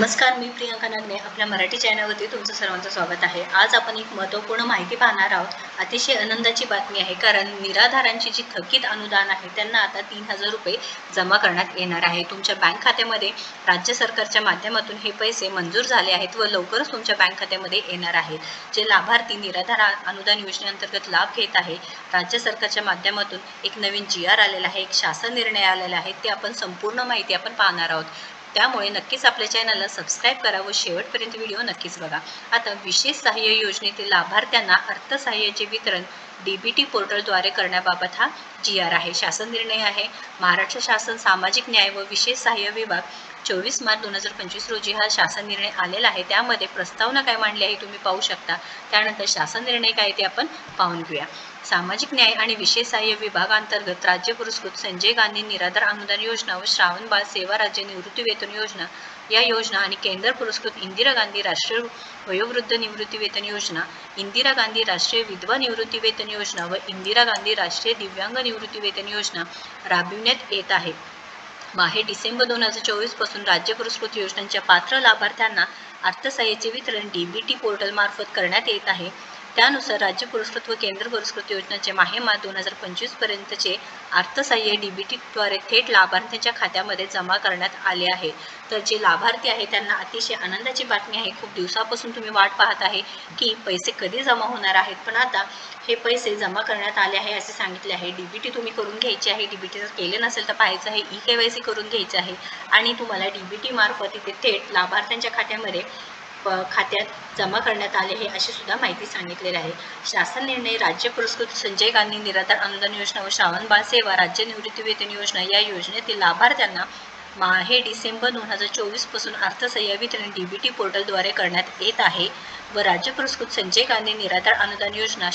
नमस्कार मी प्रियंका नागने आपल्या मराठी चॅनलवरती तुमचं सर्वांचं स्वागत आहे. आज आपण एक महत्त्वपूर्ण माहिती पाहणार आहोत. अतिशय आनंदाची बातमी आहे कारण निराधारांची जी थकीत अनुदान आहे त्यांना आता तीन हजार रुपये जमा करण्यात येणार आहे. तुमच्या बँक खात्यामध्ये राज्य सरकारच्या माध्यमातून हे पैसे मंजूर झाले आहेत व लवकरच तुमच्या बँक खात्यामध्ये येणार आहेत. जे लाभार्थी निराधार अनुदान योजनेअंतर्गत लाभ घेत आहे राज्य सरकारच्या माध्यमातून एक नवीन जी आर आलेला आहे एक शासन निर्णय आलेला आहे ते आपण संपूर्ण माहिती आपण पाहणार आहोत. त्यामुळे नक्कीच आपल्या चॅनलला सबस्क्राईब करा व शेवटपर्यंत व्हिडिओ नक्कीच बघा. आता विशेष सहाय्य योजनेतील लाभार्थ्यांना अर्थसहाय्याचे वितरण डी बी टी पोर्टलद्वारे करण्याबाबत हा जी आर आहे. शासन निर्णय आहे. महाराष्ट्र शासन सामाजिक न्याय व विशेष सहाय्य विभाग चोवीस मार्च दोन हजार पंचवीस रोजी हा शासन निर्णय आलेला आहे. त्यामध्ये प्रस्तावना काय मांडली आहे तुम्ही पाहू शकता. त्यानंतर शासन निर्णय काय ते आपण पाहून घेऊया. सामाजिक न्याय आणि विशेष सहाय्य विभागांतर्गत राज्य पुरस्कृत संजय गांधी निराधार अनुदान योजना व श्रावण बाळ सेवा राज्य निवृत्ती वेतन योजना या योजना आणि केंद्र पुरस्कृत इंदिरा गांधी राष्ट्रीय वयोवृद्ध निवृत्ती वेतन योजना इंदिरा गांधी राष्ट्रीय विधवा निवृत्ती वेतन योजना व इंदिरा गांधी राष्ट्रीय दिव्यांग निवृत्ती वेतन योजना राबविण्यात येत आहे. माहे डिसेंबर दोन हजार चोवीसपासून राज्य पुरस्कृत योजनांच्या पात्र लाभार्थ्यांना अर्थसहाय्याचे वितरण डी बी टी पोर्टलमार्फत करण्यात येत आहे. त्यानुसार राज्य पुरस्कृत व केंद्र पुरस्कृत योजनांचे माहेमा दोन हजार पंचवीस पर्यंतचे अर्थसहाय्य डी बी टीद्वारे थेट लाभार्थ्यांच्या खात्यामध्ये जमा करण्यात आले आहे. तर जे लाभार्थी आहे त्यांना अतिशय आनंदाची बातमी आहे. खूप दिवसापासून तुम्ही वाट पाहत आहे की पैसे कधी जमा होणार आहेत. पण आता हे पैसे जमा करण्यात आले आहे असे सांगितले आहे. डी बी टी तुम्ही करून घ्यायची आहे. डी बी टी जर केले नसेल तर पाहायचं आहे. ई के वाय सी करून घ्यायचं आहे. आणि तुम्हाला डी बी टी मार्फत इथे थेट लाभार्थ्यांच्या खात्यामध्ये खात्यात जमा करण्यात आले आहे अशी सुद्धा माहिती सांगितलेली आहे. शासन निर्णय राज्य पुरस्कृत संजय गांधी निराधार अनुदान योजना व श्रावण बाळ सेवा राज्य निवृत्ती वेतन योजना या योजनेतील लाभार्थ्यांना माहे डिसेंबर दोन हजार चोवीसपासून अर्थसहाय्य वितरण डी बी टी पोर्टलद्वारे करण्यात येत आहे व राज्य पुरस्कृत संजय गांधी निराधार अनुदान योजना